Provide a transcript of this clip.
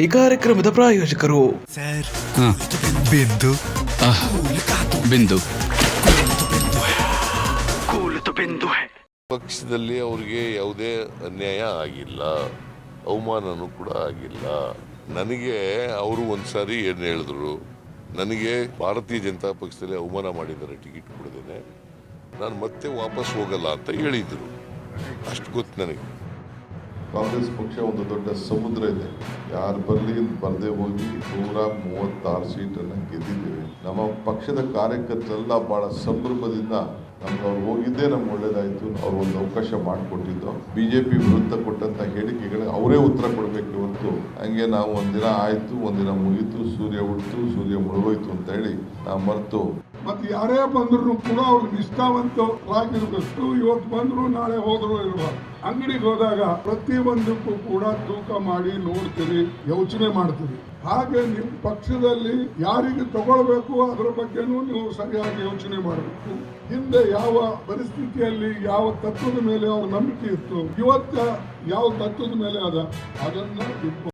ಈ ಕಾರ್ಯಕ್ರಮದ ಪ್ರಾಯೋಜಕರು. ಬಿಂದು. ಬಿಂದು. ಪಕ್ಷದಲ್ಲಿ ಅವ್ರಿಗೆ ಯಾವುದೇ ಅನ್ಯಾಯ ಆಗಿಲ್ಲ ಅವಮಾನನೂ ಕೂಡ ಆಗಿಲ್ಲ. ನನಗೆ ಅವರು ಒಂದ್ಸಾರಿ ಏನು ಹೇಳಿದ್ರು ನನಗೆ ಭಾರತೀಯ ಜನತಾ ಪಕ್ಷದಲ್ಲಿ ಅವಮಾನ ಮಾಡಿದ್ದಾರೆ ಟಿಕೆಟ್ ಕೊಡದೇನೆ. ನಾನು ಮತ್ತೆ ವಾಪಸ್ ಹೋಗಲ್ಲ ಅಂತ ಹೇಳಿದ್ರು. ಅಷ್ಟು ಗೊತ್ತು ನನಗೆ. ಕಾಂಗ್ರೆಸ್ ಪಕ್ಷ ಒಂದು ದೊಡ್ಡ ಸಮುದ್ರ ಇದೆ. ಯಾರು ಬರಲಿ ಬರದೇ ಹೋಗಿ ನೂರ ಮೂವತ್ತಾರು ಸೀಟನ್ನು ಗೆದ್ದಿದ್ದೇವೆ. ನಮ್ಮ ಪಕ್ಷದ ಕಾರ್ಯಕರ್ತರೆಲ್ಲ ಬಹಳ ಸಂಭ್ರಮದಿಂದ ನಮ್ಗೆ ಅವ್ರು ಹೋಗಿದ್ದೇ ನಮ್ಗೆ ಒಳ್ಳೇದಾಯಿತು. ಅವ್ರು ಒಂದು ಅವಕಾಶ ಮಾಡಿಕೊಟ್ಟಿದ್ದು. ಬಿಜೆಪಿ ವಿರುದ್ಧ ಕೊಟ್ಟಂತ ಹೇಳಿಕೆಗಳಿಗೆ ಅವರೇ ಉತ್ತರ ಕೊಡಬೇಕು ಇವತ್ತು ಹಂಗೆ ನಾವು ಒಂದಿನ ಆಯಿತು, ಒಂದಿನ ಮುಗೀತು, ಸೂರ್ಯ ಉಳಿತು ಸೂರ್ಯ ಮುಳುಗೋಯ್ತು ಅಂತ ಹೇಳಿ ನಾವು ಮರೆತು. ಮತ್ತೆ ಯಾರೇ ಬಂದ್ರು ಕೂಡ ಅವ್ರಿಗೆ ನಿಷ್ಠಾವಂತರಾಗಿರ್ಬೇಕು. ಇವತ್ತು ಬಂದ್ರು ನಾಳೆ ಹೋದ್ರು ಇರುವ ಅಂಗಡಿಗೆ ಹೋದಾಗ ಪ್ರತಿಯೊಂದಕ್ಕೂ ಕೂಡ ತೂಕ ಮಾಡಿ ನೋಡ್ತೀರಿ, ಯೋಚನೆ ಮಾಡ್ತೀರಿ. ಹಾಗೆ ನಿಮ್ಮ ಪಕ್ಷದಲ್ಲಿ ಯಾರಿಗೆ ತಗೊಳ್ಬೇಕು ಅದರ ಬಗ್ಗೆನೂ ನೀವು ಸರಿಯಾಗಿ ಯೋಚನೆ ಮಾಡಬೇಕು. ಹಿಂದೆ ಯಾವ ಪರಿಸ್ಥಿತಿಯಲ್ಲಿ ಯಾವ ತತ್ವದ ಮೇಲೆ ಅವ್ರ ನಂಬಿಕೆ ಇತ್ತು, ಇವತ್ತ ಯಾವ ತತ್ವದ ಮೇಲೆ ಅದ? ಅದನ್ನ